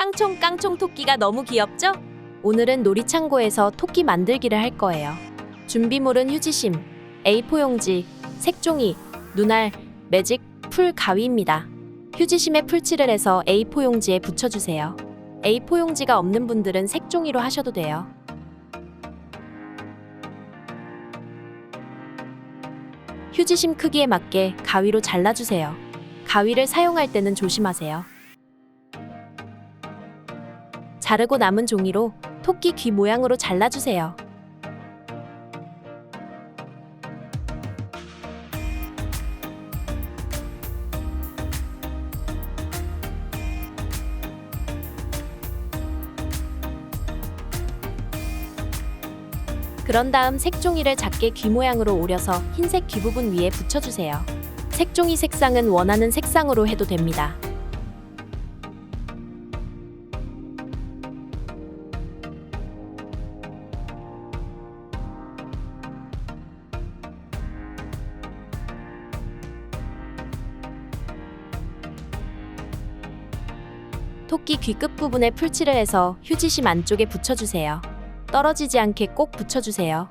깡총 깡총 토끼가 너무 귀엽죠? 오늘은 놀이창고에서 토끼 만들기를 할 거예요. 준비물은 휴지심, A4 용지, 색종이, 눈알, 매직, 풀 가위입니다. 휴지심에 풀칠을 해서 A4 용지에 붙여주세요. A4 용지가 없는 분들은 색종이로 하셔도 돼요. 휴지심 크기에 맞게 가위로 잘라주세요. 가위를 사용할 때는 조심하세요. 자르고 남은 종이로 토끼 귀 모양으로 잘라주세요. 그런 다음 색종이를 작게 귀 모양으로 오려서 흰색 귀 부분 위에 붙여주세요. 색종이 색상은 원하는 색상으로 해도 됩니다. 토끼 귀 끝부분에 풀칠을 해서 휴지심 안쪽에 붙여주세요. 떨어지지 않게 꼭 붙여주세요.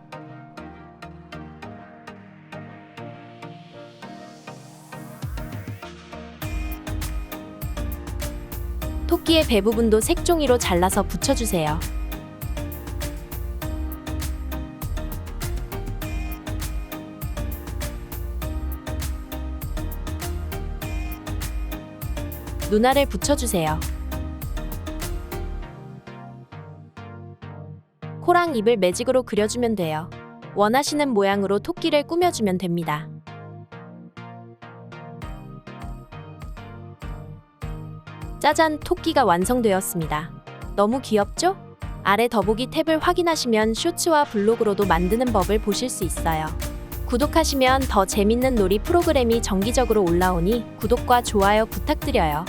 토끼의 배 부분도 색종이로 잘라서 붙여주세요. 눈알을 붙여주세요. 코랑 입을 매직으로 그려주면 돼요. 원하시는 모양으로 토끼를 꾸며주면 됩니다. 짜잔, 토끼가 완성되었습니다. 너무 귀엽죠? 아래 더보기 탭을 확인하시면 쇼츠와 블로그로도 만드는 법을 보실 수 있어요. 구독하시면 더 재밌는 놀이 프로그램이 정기적으로 올라오니 구독과 좋아요 부탁드려요.